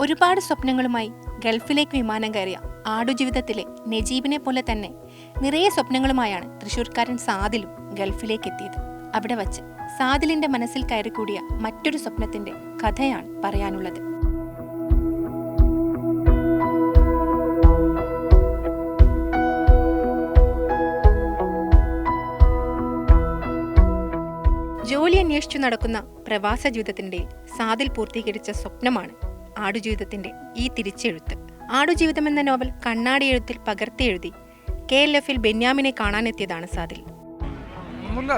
ഒരുപാട് സ്വപ്നങ്ങളുമായി ഗൾഫിലേക്ക് വിമാനം കയറിയ ആടുജീവിതത്തിലെ നജീബിനെ പോലെ തന്നെ നിറയെ സ്വപ്നങ്ങളുമായാണ് തൃശൂർക്കാരൻ സാദിലും ഗൾഫിലേക്ക് എത്തിയത്. അവിടെ വച്ച് സാദിലിന്റെ മനസ്സിൽ കയറിക്കൂടിയ മറ്റൊരു സ്വപ്നത്തിന്റെ കഥയാണ് പറയാനുള്ളത്. ജോലി അന്വേഷിച്ചു നടക്കുന്ന പ്രവാസ ജീവിതത്തിന്റെ സാദിൽ പൂർത്തീകരിച്ച സ്വപ്നമാണ് ആടുജീവിതത്തിന്റെ ഈ തിരിച്ചെഴുത്ത്. ആടുജീവിതം എന്ന നോവൽ കണ്ണാടി എഴുത്തിൽ പകർത്തി എഴുതി കെ എൽ എഫിൽ ബെന്യാമിനെ കാണാനെത്തിയതാണ് സാദിൽ.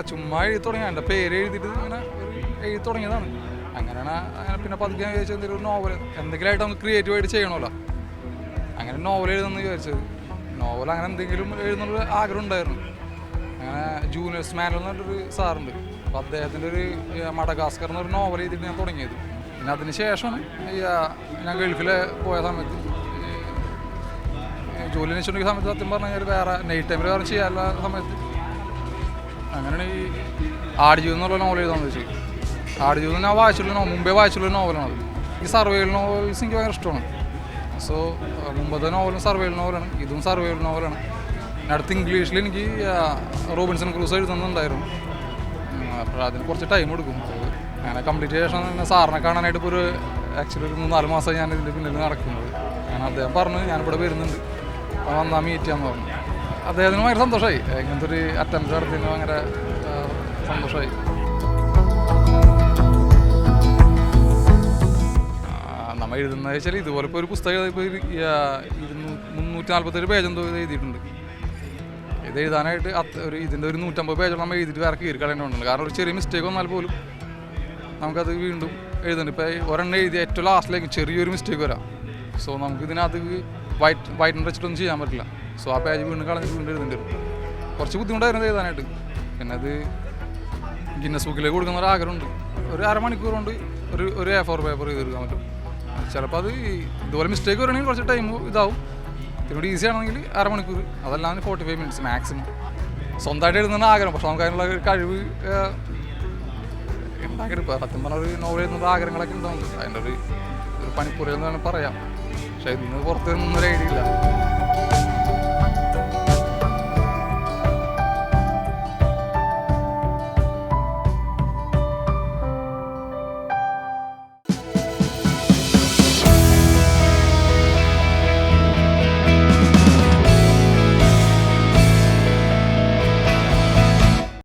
ചുമ്മാ പേര് അങ്ങനെ തുടങ്ങിയതാണ്. അങ്ങനെ പിന്നെ പതുക്കെ നോവൽ എന്തെങ്കിലും ആയിട്ട് നമുക്ക് ചെയ്യണമല്ലോ. അങ്ങനെ നോവൽ എഴുതുമെന്ന് വിചാരിച്ചത്. നോവൽ അങ്ങനെ എന്തെങ്കിലും എഴുതുന്നുള്ള ആഗ്രഹം ഉണ്ടായിരുന്നു. അങ്ങനെ ജൂനിയേഴ്സ് മാനുവൽ എന്നൊരു സാറുണ്ട്. അപ്പോൾ അദ്ദേഹത്തിന്റെ ഒരു മടഗാസ്കർ എന്നൊരു നോവൽ എഴുതിയിട്ട് ഞാൻ തുടങ്ങിയത്. പിന്നെ അതിന് ശേഷം ഞാൻ ഗൾഫിൽ പോയ സമയത്ത് ജോലി അന്വേഷിച്ചിട്ടുണ്ടെങ്കിൽ സമയത്ത് സത്യം പറഞ്ഞു കഴിഞ്ഞാൽ വേറെ നൈറ്റ് ടൈമിൽ വേറെ ചെയ്യാനുള്ള സമയത്ത് അങ്ങനെയാണ് ഈ ആടുജീവിതം എന്നുള്ള നോവൽ എഴുതാൻ വെച്ചു ആടുജീവിതം ഞാൻ വായിച്ചിട്ടുള്ള നോ മുമ്പേ വായിച്ചിട്ടുള്ള നോവലാണ് അത്. ഈ സർവൈവൽ നോവൽസ് എനിക്ക് ഭയങ്കര ഇഷ്ടമാണ്. സോ മുമ്പത്തെ നോവലും സർവൈവൽ നോവലാണ് ഇതും സർവൈവൽ നോവലാണ് അടുത്ത് ഇംഗ്ലീഷിൽ എനിക്ക് റോബിൻസൺ ക്രൂസ് എഴുതുന്നുണ്ടായിരുന്നു. അപ്പോൾ അതിന് കുറച്ച് ടൈം എടുക്കും. അങ്ങനെ കംപ്ലീറ്റ് ശേഷം സാറിനെ കാണാനായിട്ട് ഇപ്പോൾ ഒരു ആക്ച്വലി ഒരു മൂന്നാൽ മാസം ഞാൻ ഇതിന്റെ പിന്നിൽ നടക്കുന്നത്. ഞാൻ അദ്ദേഹം പറഞ്ഞു ഞാനിവിടെ വരുന്നുണ്ട്. അപ്പോൾ വന്നാൽ മീറ്റ് ചെയ്യാൻ പറഞ്ഞു. അദ്ദേഹത്തിന് ഭയങ്കര സന്തോഷമായി. ഇങ്ങനത്തെ ഒരു അറ്റംപ്റ്റ് നടത്തിയതിന് ഭയങ്കര സന്തോഷമായി. നമ്മൾ നമ്മ എഴുതുന്നത് വെച്ചാൽ ഇതുപോലെ ഇപ്പോൾ ഒരു പുസ്തകം ഇപ്പോൾ ഇരുന്നൂ- മുന്നൂറ്റി നാൽപ്പത്തേഴ് പേജ് എന്തോ എഴുതിയിട്ടുണ്ട്. ഇത് എഴുതാനായിട്ട് ഒരു ഇതിന്റെ ഒരു നൂറ്റമ്പത് പേജോളം നമ്മൾ എഴുതിയിട്ട് വേറെ കീറി കളയേണ്ടതുണ്ട് കാരണം ഒരു ചെറിയ മിസ്റ്റേക്ക് വന്നാൽ പോലും നമുക്കത് വീണ്ടും എഴുതണം ഇപ്പോൾ ഒരെണ്ണം എഴുതി ഏറ്റവും ലാസ്റ്റിലേക്ക് ചെറിയൊരു മിസ്റ്റേക്ക് വരാം. സോ നമുക്ക് ഇതിനകത്ത് വൈറ്റ് വൈറ്റ് വെച്ചിട്ടൊന്നും ചെയ്യാൻ പറ്റില്ല. സോ ആ പേജ് വീണ്ടും കളഞ്ഞിട്ട് വീണ്ടും എഴുതേണ്ടി വരും. കുറച്ച് ബുദ്ധിമുട്ടായിരുന്നു എഴുതാനായിട്ട്. പിന്നെ അത് ഗിന്നസ് ബുക്കിലേക്ക് കൊടുക്കുന്ന ഒരു ആഗ്രഹമുണ്ട്. ഒരു അരമണിക്കൂർ കൊണ്ട് ഒരു ഒരു എ ഫോർ പേപ്പർ ചെയ്തെടുക്കാൻ പറ്റും. ചിലപ്പോൾ അത് ഇതുപോലെ മിസ്റ്റേക്ക് വരണമെങ്കിൽ കുറച്ച് ടൈം ഇതാവും. ഇതിനോട് ഈസി ആണെങ്കിൽ അരമണിക്കൂർ. അതല്ലാതെ ഫോർട്ടി ഫൈവ് മിനിറ്റ്സ് മാക്സിമം സ്വന്തമായിട്ട് എഴുതുന്ന ആഗ്രഹം. പക്ഷെ നമുക്ക് അതിനുള്ള കഴിവ് ഇപ്പോൾ സത്യം പറഞ്ഞ ഒരു നോവൽ എഴുതുന്ന ആഗ്രഹങ്ങളൊക്കെ ഉണ്ടാവും അതിന്റെ ഒരു ഒരു പണിപ്പുര എന്ന് വേണമെങ്കിൽ പറയാം. പക്ഷേ ഇന്ന് പുറത്ത് നിന്നൊരു ഐഡിയ ഇല്ല.